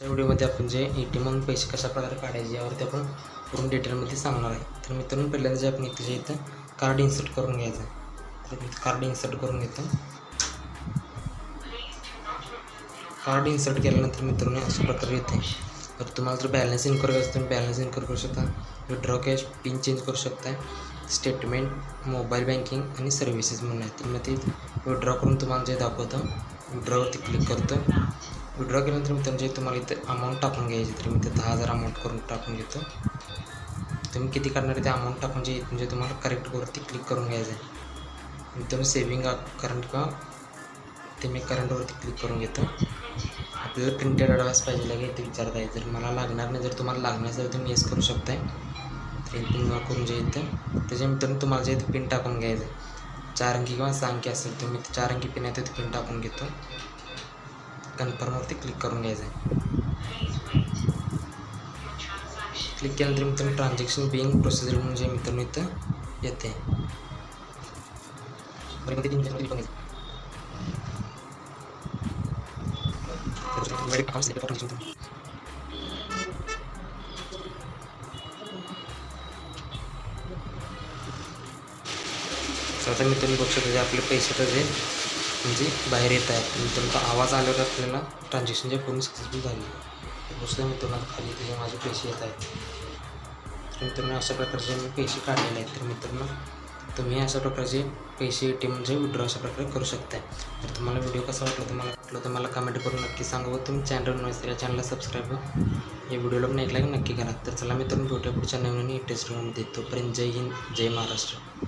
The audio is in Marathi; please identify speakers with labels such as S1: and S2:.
S1: या व्हिडिओमध्ये आपण जे ए टी एममधून पैसे कशा प्रकारे काढायचे यावरती आपण पूर्ण डिटेलमध्ये सांगणार आहे. तर मित्रांनो पहिल्यांदा जे आपण इथे जे इथं कार्ड इन्सर्ट करून घ्यायचं तर मी कार्ड इन्सर्ट करून घेतो. कार्ड इन्सर्ट केल्यानंतर मित्रांनो अशा प्रकारे येते तर तुम्हाला जर बॅलन्स इन करायचं असेल बॅलन्स इन करू शकता. विड्रॉ कॅश पिन चेंज करू शकता स्टेटमेंट मोबाईल बँकिंग आणि सर्व्हिसेस म्हणून आहे. तर मग ते विड्रॉ करून तुम्हाला जे दाखवतं विड्रॉवरती क्लिक करतो. विड्रॉ केल्यानंतर मित्रांनो जे तुम्हाला इथं अमाऊंट टाकून घ्यायची. तर मी ते दहा हजार अमाऊंट करून टाकून घेतो तुम्ही किती करणार आहे ते अमाऊंट टाकून जे म्हणजे तुम्हाला करेक्ट वरती क्लिक करून घ्यायचं आहे. तुम्ही सेविंग करंट किंवा ते मी करंटवरती क्लिक करून घेतो. आपल्याला प्रिंटेड ॲडवान्स पाहिजे लागेल ते विचारत आहे जर मला लागणार नाही जर तुम्हाला लागणार तर तुम्ही येस करू शकताय. तर करून जे इथं त्याच्या मित्रांनो तुम्हाला जे इथं पिन टाकून घ्यायचं आहे. चार अंकी किंवा सहा अंकी असेल तुम्ही चार अंकी पिन आहे ते पिन टाकून घेतो. कन्फर्मवरती क्लिक म्हणजे करून घ्यायचं आहे क्लिक केल्यानंतर मित्रांनो ट्रान्झॅक्शन बिईंग प्रोसिजर म्हणून जे मित्रांनो इथं येते आता मित्रांनो बघू शकतो जे आपले पैसे तर जे म्हणजे बाहेर येत आहेत. मित्रांनो आवाज आल्यावर आपल्याला ट्रान्झॅक्शन जे पूर्ण सक्सेसफुल झाली दुसऱ्या मित्रांना खाली त्याचे माझे पैसे येत आहेत. तर मित्रांनो अशा प्रकारचे मी पैसे काढलेले आहेत. तर मित्रांनो तुम्ही अशा प्रकारचे पैसे ए टी एम म्हणजे विड्रॉ अशा प्रकारे करू शकता तर तुम्हाला व्हिडिओ कसा वाटला तुम्हाला वाटलं तर मला कमेंट करून नक्की सांगा व तुम्ही चॅनल नसेल या चॅनलला सबस्क्राईब या व्हिडिओला पण एक लाईक नक्की करा. तर चला मित्रांनो भेटूया पुढच्या नवीन इंटरेस्ट तोपर्यंत जय हिंद जय महाराष्ट्र.